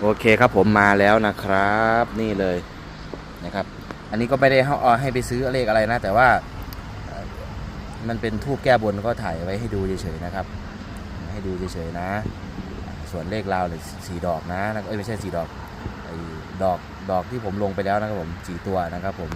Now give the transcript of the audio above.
โอเคครับผมมาแล้วนะครับ นี่เลยนะครับ อันนี้ก็ไม่ได้เอาให้ไปซื้อเลขอะไรนะ แต่ว่ามันเป็นทูบแก้บนก็ถ่ายไว้ให้ดูเฉยๆนะครับ ให้ดูเฉยๆนะ ส่วนเลขราวเลยสี่ดอกนะเอ้ยไม่ใช่สี่ดอกไอ้ดอกดอกที่ผมลงไปแล้วนะครับผมสี่ตัวนะครับผม